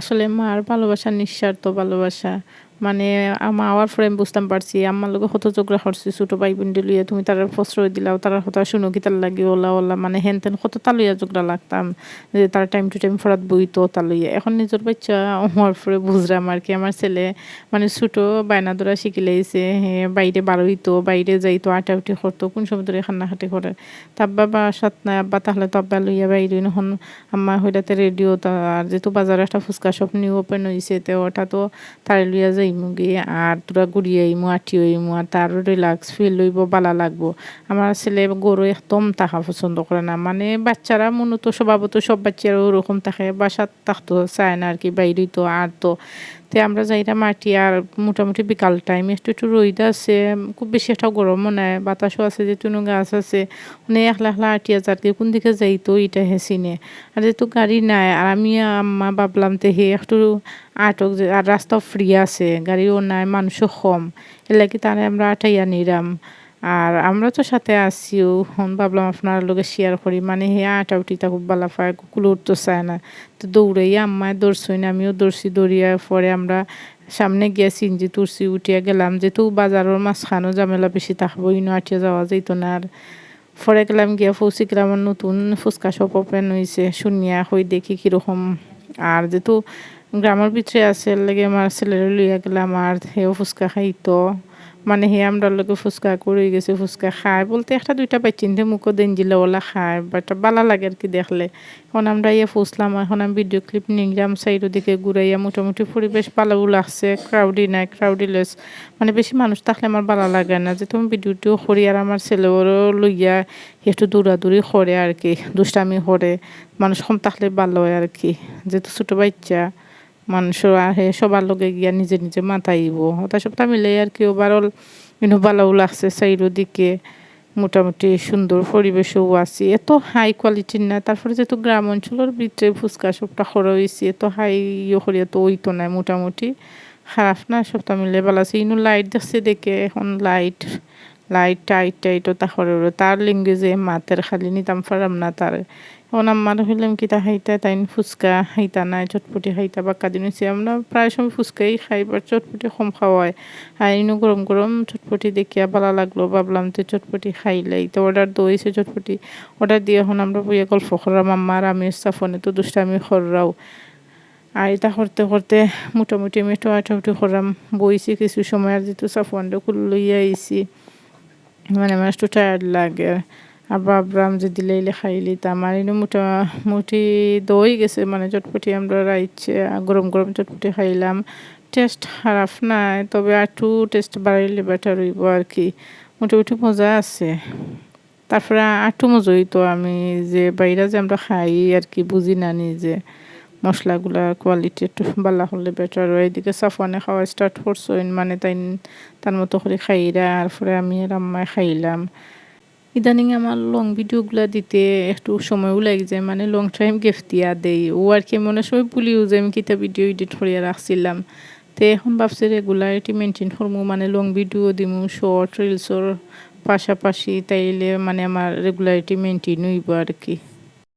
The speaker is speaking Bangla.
আসলে মার ভালোবাসা নিঃস্বার্থ ভালোবাসা মানে আমার আমি বুঝতাম পারছি আমার লোক হত চোখরা হরছি, ছোট ভাই বোন লইয়া তুমি তার প্রশ্রয় দিলাও, তার হতা শুনো কি তার লাগি ওলা ওলা মানে হেন তেন কত তালইয়া চোখরা লাগতাম, যে তার টাইম টু টাইম ফরাত বইতো তালইয়া এখন নিজের বাচ্চা হওয়ার পরে বুঝলাম আর কি, আমার ছেলে মানে ছোট বায়না ধরা শিখে লাইছে হ্যাঁ বাইরে বারোইতো বাইরে যাইতো আটাউটি করতো, কোন সময় ধরে খান্নাখাটি করে। তাব্বা বাবা সাত নাই আব্বা তাহলে তো আব্বা লইয়া বাইরে এখন আম্মা হইলাতে রেডিও আর যেহেতু বাজারে একটা ফুচকা শপ নিউ ওপেন হয়েছে তো ওটা তো তারে লইয়া যাইমু গিয়ে আর তোরা ঘুরিয়ে ইমু আটি হইমু আর তারও রিল্যাক্স ফিল লইব বালা লাগবো। আমার ছেলে গরু একদম তাহা পছন্দ করে না। মানে বাচ্চারা মূলত স্বভাবত সব বাচ্চারা ওরকম থাকে, বাসার থাকতো চায় না আর কি, বাইরেই তো আর তো। তে আমরা যাইরা মাটি আর মোটামুটি বিকাল টাইম একটু একটু রোদ আছে, খুব বেশি একটা গরমও নাই, বাতাসও আছে যে তুনো গাছ আছে মানে একলা একলা আটিয়া যারকে কোন দিকে যাইতো এটা হেসিনে আর যেহেতু গাড়ি নাই, আর আমি আম্মা ভাবলাম তে হে একটু আটক আর রাস্তা ফ্রি আছে, গাড়িও নাই, মানুষও কম এলাকি তারা আমরা আটাইয়া নিলাম আর আমরা তো সাথে আসিও হন ভাবলাম আপনার লোকে শেয়ার করি। মানে হে আটা উঠিটা খুব ভালো পায়, কুকুর উঠতে চায় না। তো দৌড়াই আম্মায় দৌড়ছই না, আমিও দৌড়ছি দৌড়িয়া। পরে আমরা সামনে গিয়া সিনজি তুরছি, উঠিয়া গেলাম যেহেতু বাজারের মাঝখানো ঝামেলা বেশি থাকব ইনো আটিয়া যাওয়া যেত না আর। পরে গেলাম গিয়া ফৌসি গ্রামের নতুন ফুচকা শপ ওপেন হয়েছে শুনিয়া হই দেখি কীরকম। আর যেহেতু গ্রামের ভিতরে আছে লেগে আমার ছেলের লইয়া গেলাম। আর হেও ফুচকা খাইতো। মানে হে আমরা লোকে ফুচকা করে গেছে, ফুচকা খায় বলতে একটা দুইটা বাচ্চিনতে মুখও দেন দিলে ওলা খায় বা বাট বালা লাগে আর কি দেখলে। এখন আমরা ইয়ে ফুসলাম এখন আমি ভিডিও ক্লিপ নিলাম সাইডের দিকে ঘুরাইয়া মোটামুটি পরিবেশ ভালোও লাগছে ক্রাউডি নাই ক্রাউডিলেস মানে বেশি মানুষ থাকলে আমার ভালো লাগে না, যে তুমি ভিডিওটিও করি আর আমার ছেলেরও লইয়া একটু দৌড়াদৌড়ি করে আর কি, দুষ্টামি করে মানুষ কম থাকলে ভালো হয় আর কি যেহেতু ছোটো বাচ্চা। মানুষ আহে, সবার লগে গিয়া নিজে নিজে মাথাইব ওটা সবটা মিলে আর কি ওভারঅল কিন্তু ভালোও লাগছে সাইডের দিকে মোটামুটি সুন্দর পরিবেশও আছে। এত হাই কোয়ালিটির না, তারপরে যেহেতু গ্রাম অঞ্চলের ভিতরে ফুচকা সবটা খরা হয়েছে এত হাই ইয়ে করি এত ওইতো নাই মোটামুটি। খারাপ না সবটা মিলে ভালো আছে। ইনু লাইট দেখছে দেখে, এখন লাইট লাইট টাইট টাইটও তা করে তার লিঙ্গেজে মাতের খালি নিতাম পারাম না তার। এখন আমার হইলাম কিতা খাইতা তাই ফুচকা খাইতা নাই, চটপটি খাইতা বা কাদিন হয়েছে আমরা প্রায় সময় ফুচকাই খাই বা চটপটি কম খাওয়াই আর ইনো গরম গরম চটপটি দেখিয়া ভালো লাগল, ভাবলাম তো চটপটি খাইলাই। তো অর্ডার দইছে চটপটি। অর্ডার দিয়ে এখন আমরা বইয়া গল্প করলাম, আম্মার আমি সাফনে তো দুষ্টামি খররাও আর এটা করতে করতে মোটামুটি আমি আঠাউটি করলাম। বইছি কিছু সময়, আর যেহেতু সাফনটা খুল লইয়া আইছি। মানে আমার একটু টায়ার্ড লাগে। আর ভাবলাম যে দিলে খাইলি তা, আমার এনে মোটামুটি দই গেছে মানে চটপটি আমরা রাইছে গরম গরম চটপটি খাইলাম। টেস্ট খারাপ নাই, তবে একটু টেস্ট বাড়াইলে বেটার হইব আর কি। মোটামুটি মজা আছে। তারপরে আটু মজা হইতো আমি যে বাইরে যে আমরা খাই আর কি, বুঝি না নিজে। মশলাগুলার কোয়ালিটি একটু ভালো হলে বেটার হয়। এদিকে সাফানে খাওয়া স্টার্ট করছ মানে তাই তার মতো করে খাইরা আর আমি আর আম্মায় খাইলাম। ইদানিং আমার লং ভিডিওগুলো দিতে একটু সময়ও লাগে যায় মানে লং টাইম গেফট দিয়া দেই। ও আর কি মনে সময় ভুলিও যে আমি কিতা ভিডিও এডিট করিয়া রাখছিলাম। তো এখন ভাবছি রেগুলারিটি মেনটেন করব মানে লং ভিডিও দিমু শর্ট রিলসর পাশাপাশি তাইলে মানে আমার রেগুলারিটি মেনটেন হইব আর কি।